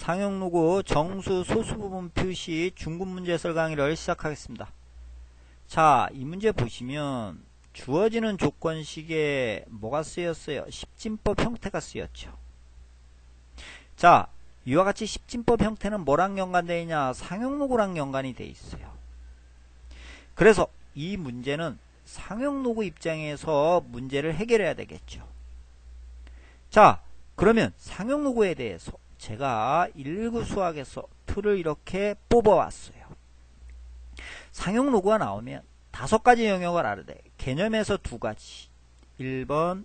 상용로고 정수 소수 부분 표시 중급 문제 해설 강의를 시작하겠습니다. 자, 이 문제 보시면 주어지는 조건식에 뭐가 쓰였어요? 십진법 형태가 쓰였죠. 자, 이와 같이 십진법 형태는 뭐랑 연관되어 있냐? 상용로고랑 연관이 되어 있어요. 그래서 이 문제는 상용로고 입장에서 문제를 해결해야 되겠죠. 자, 그러면 상용로고에 대해서 제가 119 수학에서 틀을 이렇게 뽑아왔어요. 상용로고가 나오면 다섯 가지 영역을 알아야 돼. 개념에서 두 가지. 1번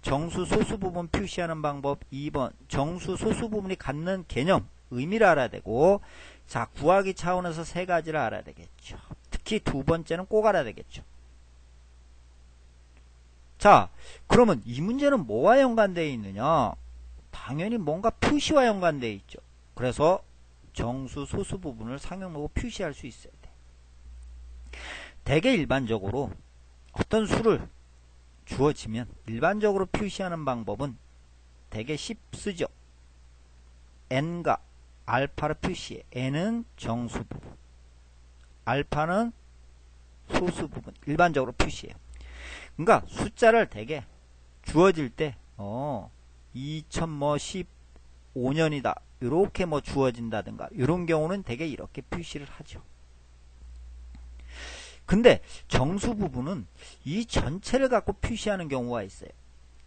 정수 소수 부분 표시하는 방법 2번 정수 소수 부분이 갖는 개념 의미를 알아야 되고 자 구하기 차원에서 세 가지를 알아야 되겠죠. 특히 두 번째는 꼭 알아야 되겠죠. 자 그러면 이 문제는 뭐와 연관되어 있느냐 당연히 뭔가 표시와 연관되어 있죠. 그래서 정수 소수 부분을 상용로고 표시할 수 있어야 돼. 대개 일반적으로 어떤 수를 주어지면 일반적으로 표시하는 방법은 대개 10 쓰죠. n과 알파를 표시해. n은 정수 부분, 알파는 소수 부분. 일반적으로 표시해요. 그러니까 숫자를 대개 주어질 때 어, 2015년이다. 이렇게 뭐 주어진다든가 이런 경우는 대개 이렇게 표시를 하죠. 근데 정수 부분은 이 전체를 갖고 표시하는 경우가 있어요.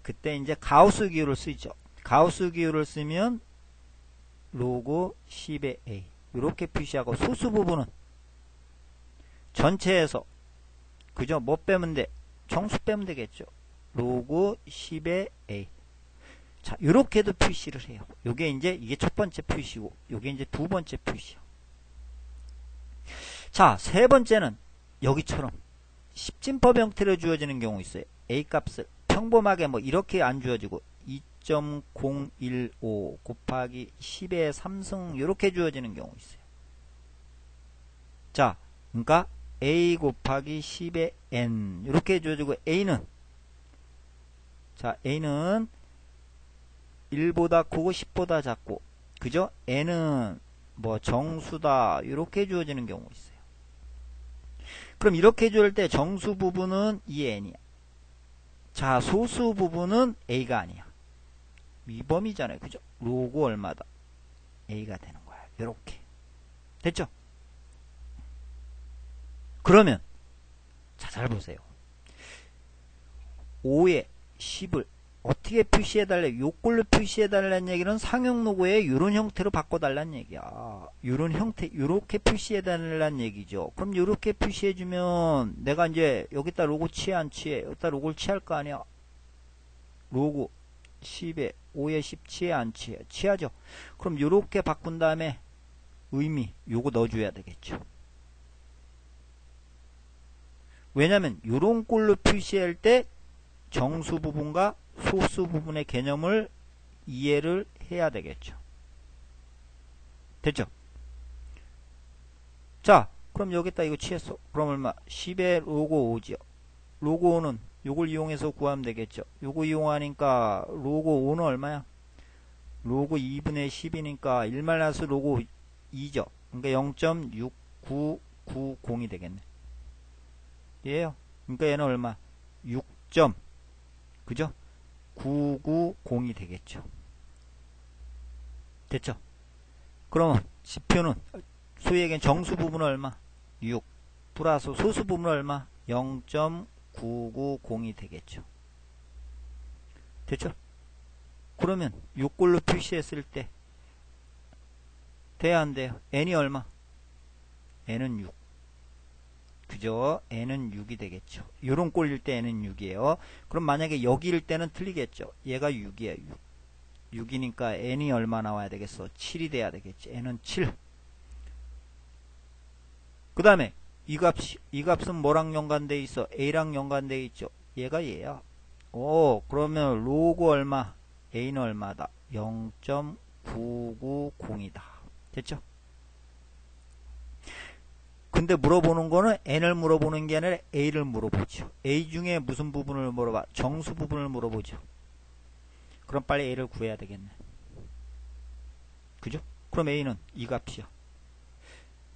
그때 이제 가우스 기호를 쓰죠. 가우스 기호를 쓰면 로고 10의 A 이렇게 표시하고 소수 부분은 전체에서 그죠? 뭐 빼면 돼? 정수 빼면 되겠죠. 로고 10의 A 자, 이렇게도 표시를 해요. 요게 이제 이게 첫 번째 표시고 요게 이제 두 번째 표시요. 자, 세 번째는 여기처럼 십진법 형태로 주어지는 경우 있어요. A 값을 평범하게 뭐 이렇게 안 주어지고 2.015 곱하기 10의 3승 이렇게 주어지는 경우 있어요. 자, 그러니까 A 곱하기 10의 N 이렇게 주어지고 A는 자, A는 1보다 크고 10보다 작고 그죠? N은 뭐 정수다 이렇게 주어지는 경우 있어요. 그럼 이렇게 줄 때 정수 부분은 2n이야. 자 소수 부분은 a가 아니야. 위범이잖아요. 그죠? 로고 얼마다? a가 되는 거야. 이렇게 됐죠? 그러면 자 잘 보세요. 5에 10을 어떻게 표시해달래? 요꼴로 표시해달라는 얘기는 상용 로고에 요런 형태로 바꿔달라는 얘기야. 요런 형태, 요렇게 표시해달라는 얘기죠. 그럼 요렇게 표시해주면 내가 이제 여기다 로고 취해 안 취해? 여기다 로고를 취할 거 아니야? 로고 10에 5에 10 취해 안 취해? 취하죠. 그럼 요렇게 바꾼 다음에 의미 요거 넣어줘야 되겠죠. 왜냐면 요런 꼴로 표시할 때 정수 부분과 소수 부분의 개념을 이해를 해야 되겠죠. 됐죠? 자, 그럼 여기다 이거 취했어. 그럼 얼마? 10의 로고 5지요. 로고 5는 요걸 이용해서 구하면 되겠죠. 요거 이용하니까 로고 5는 얼마야? 로고 2분의 10이니까 1 말라스 로고 2죠. 그러니까 0.6990이 되겠네. 얘요. 그러니까 얘는 얼마? 6. 그죠? 990이 되겠죠. 됐죠? 그러면 지표는 소위에겐 정수 부분은 얼마? 6 플러스 소수 부분은 얼마? 0.990이 되겠죠. 됐죠? 그러면 6골로 표시했을 때 돼야 안 돼요? n이 얼마? n은 6 그죠? n은 6이 되겠죠. 요런 꼴일 때 n은 6이에요. 그럼 만약에 여기일 때는 틀리겠죠. 얘가 6이에요. 6. 6이니까 n이 얼마 나와야 되겠어? 7이 돼야 되겠지. n은 7. 그 다음에 이 값이 이 값은 뭐랑 연관돼 있어? a랑 연관돼 있죠. 얘가 얘야. 오, 그러면 로고 얼마? a는 얼마다? 0.990이다. 됐죠? 근데 물어보는 거는 n을 물어보는 게 아니라 a를 물어보죠. a 중에 무슨 부분을 물어봐? 정수 부분을 물어보죠. 그럼 빨리 a를 구해야 되겠네. 그죠? 그럼 a는 이 값이야.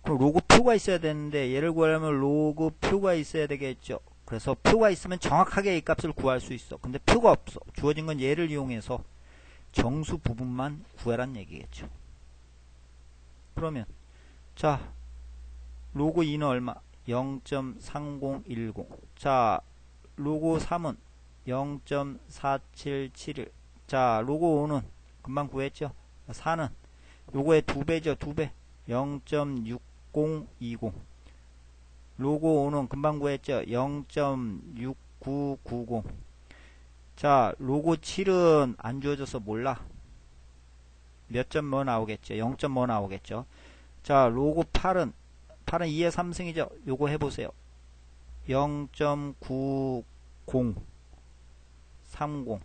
그럼 로그 표가 있어야 되는데 얘를 구하려면 로그 표가 있어야 되겠죠. 그래서 표가 있으면 정확하게 a 값을 구할 수 있어. 근데 표가 없어. 주어진 건 얘를 이용해서 정수 부분만 구하란 얘기겠죠. 그러면 자 로그 2는 얼마? 0.3010 자 로그 3은 0.4771 자 로그 5는 금방 구했죠? 4는 요거의 두배죠 두배. 0.6020 로그 5는 금방 구했죠? 0.6990 자 로그 7은 안 주어져서 몰라. 몇 점 뭐 나오겠죠? 0점 뭐 나오겠죠? 자 로그 8은 8은 2의 3승이죠. 요거 해보세요. 0.90 30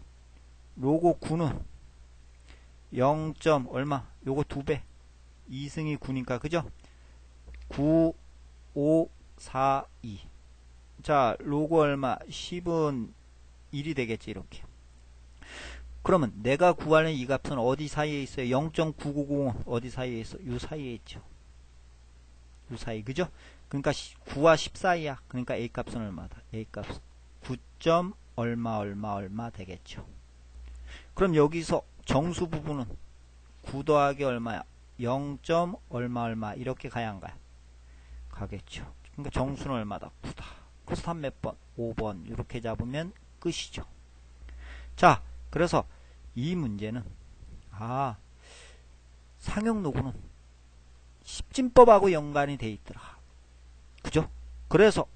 로고 9는 0. 얼마? 요거 2배 2승이 9니까 그죠? 9 5 4 2 자, 로고 얼마? 10은 1이 되겠지, 이렇게. 그러면 내가 구하는 이 값은 어디 사이에 있어요? 0.990은 어디 사이에 있어? 요 사이에 있죠. 요 사이 그죠? 그러니까 9와 10 사이야. 그러니까 A 값은 얼마다? A 값 9점 얼마 얼마 얼마 되겠죠. 그럼 여기서 정수 부분은 9 더하기 얼마야? 0. 얼마 얼마 이렇게 가야 안 가요? 가겠죠. 그러니까 정수는 얼마다? 9다. 그래서 3 몇 번? 5번 이렇게 잡으면 끝이죠. 자, 그래서 이 문제는 아 상용 노구는 십진법하고 연관이 돼 있더라. 그죠? 그래서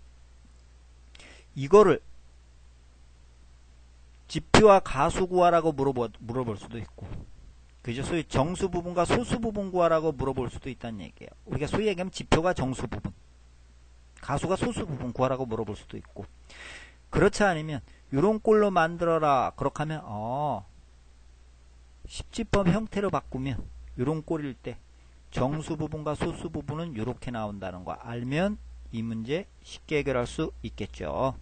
이거를 지표와 가수 구하라고 물어보, 물어볼 수도 있고 그죠? 소위 정수 부분과 소수 부분 구하라고 물어볼 수도 있다는 얘기예요. 우리가 소위 얘기하면 지표가 정수 부분 가수가 소수 부분 구하라고 물어볼 수도 있고 그렇지 않으면 이런 꼴로 만들어라 그렇게 하면 어 십지법 형태로 바꾸면 이런 꼴일 때 정수 부분과 소수 부분은 이렇게 나온다는 거 알면 이 문제 쉽게 해결할 수 있겠죠.